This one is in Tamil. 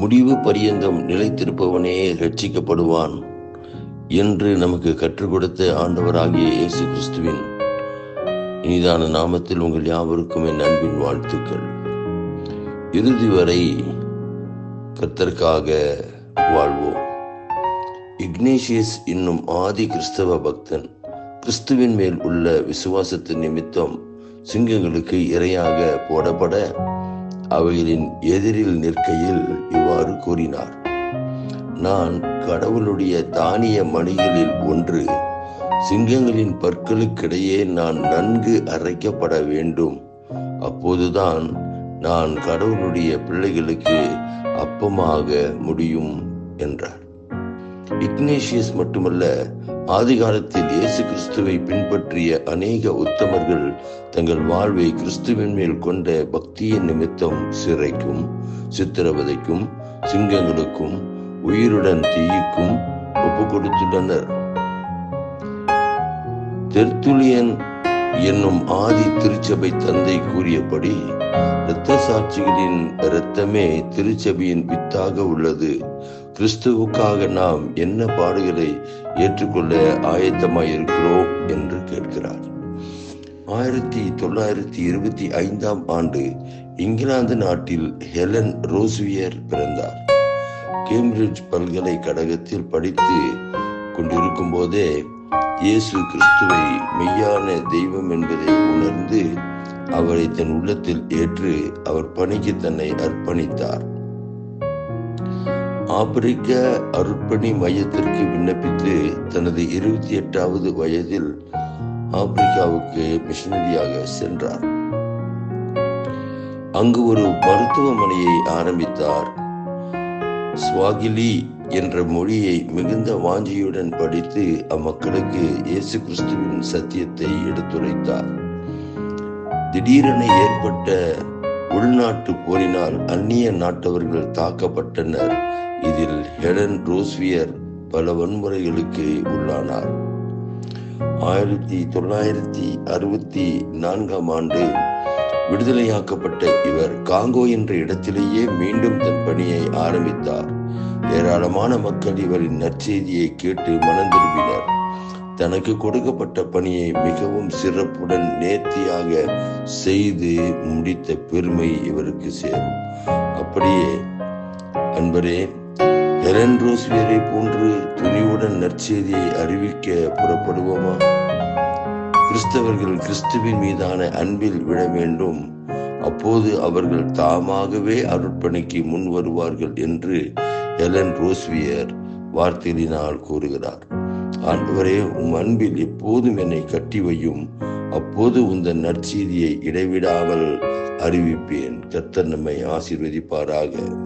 முடிவு பரியந்தம் நிலைத்திருப்பவனே ரட்சிக்கப்படுவான் என்று நமக்கு கற்றுக் கொடுத்த ஆண்டவராகிய இயேசு கிறிஸ்துவின் இனிதான நாமத்தில் உங்கள் யாவருக்கும் என் அன்பின் வாழ்த்துக்கள். இறுதி வரை கத்தற்காக வாழ்வோம். இக்னேஷியஸ் என்னும் ஆதி கிறிஸ்தவ பக்தன் கிறிஸ்துவின் மேல் உள்ள விசுவாசத்தின் நிமித்தம் சிங்கங்களுக்கு இரையாக போடப்பட அவைகளின் எதிரில் நிற்கையில் இவ்வாறு கூறினார். நான் கடவுளுடைய தானிய மணிகளில் ஒன்று சிங்கங்களின் பற்களுக்கிடையே நான் நன்கு அரைக்கப்பட வேண்டும். அப்போதுதான் நான் கடவுளுடைய பிள்ளைகளுக்கு அப்பமாக முடியும் என்றார். இக்னேஷியஸ் மட்டுமல்ல ஆதிகாலத்தில் இயேசு கிறிஸ்துவை பின்பற்றிய அநேக உத்தமர்கள் தங்கள் வாழ்வை கிறிஸ்துவின் மேல் கொண்ட பக்தியின் நிமித்தம் சிறைக்கும் சித்திரவதைக்கும் சிங்கங்களுக்கும் உயிருடன் தீயிக்கும் ஒப்பு கொடுத்துள்ளனர். தெர்த்துலியன் என்னும் ஆதி திருச்சபை தந்தை கூறியபடி இரத்த சாட்சிகளின் இரத்தமே திருச்சபையின் வித்தாக உள்ளது. கிறிஸ்துவுக்காக நாம் என்ன பாடுகளை ஏற்றுக்கொள்ள ஆயத்தமாயிருக்கிறோம் என்று கேட்கிறார். ஆயிரத்தி தொள்ளாயிரத்தி இருபத்தி ஐந்தாம் ஆண்டு இங்கிலாந்து நாட்டில் ஹெலன் ரோஸ்வியர் பிறந்தார். கேம்பிரிட்ஜ் பல்கலைக்கழகத்தில் படித்து கொண்டிருக்கும் போதே இயேசு கிறிஸ்துவை மெய்யான தெய்வம் என்பதை உணர்ந்து அவரை தன் உள்ளத்தில் ஏற்று அவர் பணிக்கு தன்னை அர்ப்பணித்தார். ஆப்பிரிக்க அர்ப்பணி மையத்திற்கு விண்ணப்பித்து தனது இருபத்தி எட்டாவது வயதில் ஆப்பிரிக்காவுக்கு மிஷனரியாக சென்றார். அங்கு ஒரு மருத்துவமனையை ஆரம்பித்தார். ஸ்வாகிலி என்ற மொழியை மிகுந்த வாஞ்சியுடன் படித்து அம்மக்களுக்கு இயேசு கிறிஸ்துவின் சத்தியத்தை எடுத்துரைத்தார். திடீரென ஏற்பட்ட உள்நாட்டு போரினால் அந்நிய நாட்டவர்கள் தாக்கப்பட்டனர். இதில் ஹெடன் ரோஸ்வியர் பல வன்முறைகளுக்கு உள்ளானார். ஆயிரத்தி தொள்ளாயிரத்தி அறுபத்தி நான்காம் ஆண்டு விடுதலையாக்கப்பட்ட இவர் காங்கோ என்ற இடத்திலேயே மீண்டும் தன் பணியை ஆரம்பித்தார். ஏராளமான மக்கள் இவரின் நற்செய்தியை கேட்டு மனம் திரும்பினர் தனக்கு கொடுக்கப்பட்ட பணியை மிகவும் சிறப்புடன் நேர்த்தியாக செய்து முடித்த பெருமை இவருக்கு சேரும். அப்படியே அன்பரே ஹெரன் ரோஸ்வியரை போன்று துணிவுடன் நற்செய்தியை அறிவிக்க புறப்படுவோமா? கிறிஸ்தவர்கள் கிறிஸ்துவின் மீதான அன்பில் விட வேண்டும். அப்போது அவர்கள் தாமாகவே அருட்பணிக்கு முன் வருவார்கள் என்று ஹெலன் ரோஸ்வியர் வார்த்தையினால் கூறுகிறார். ஆண்டவரே உம் அன்பில் எப்போதும் என்னை கட்டி வையும் அப்போது உந்த நற்செய்தியை இடைவிடாமல் அறிவிப்பேன். கர்த்தர் நம்மை ஆசீர்வதிப்பாராக.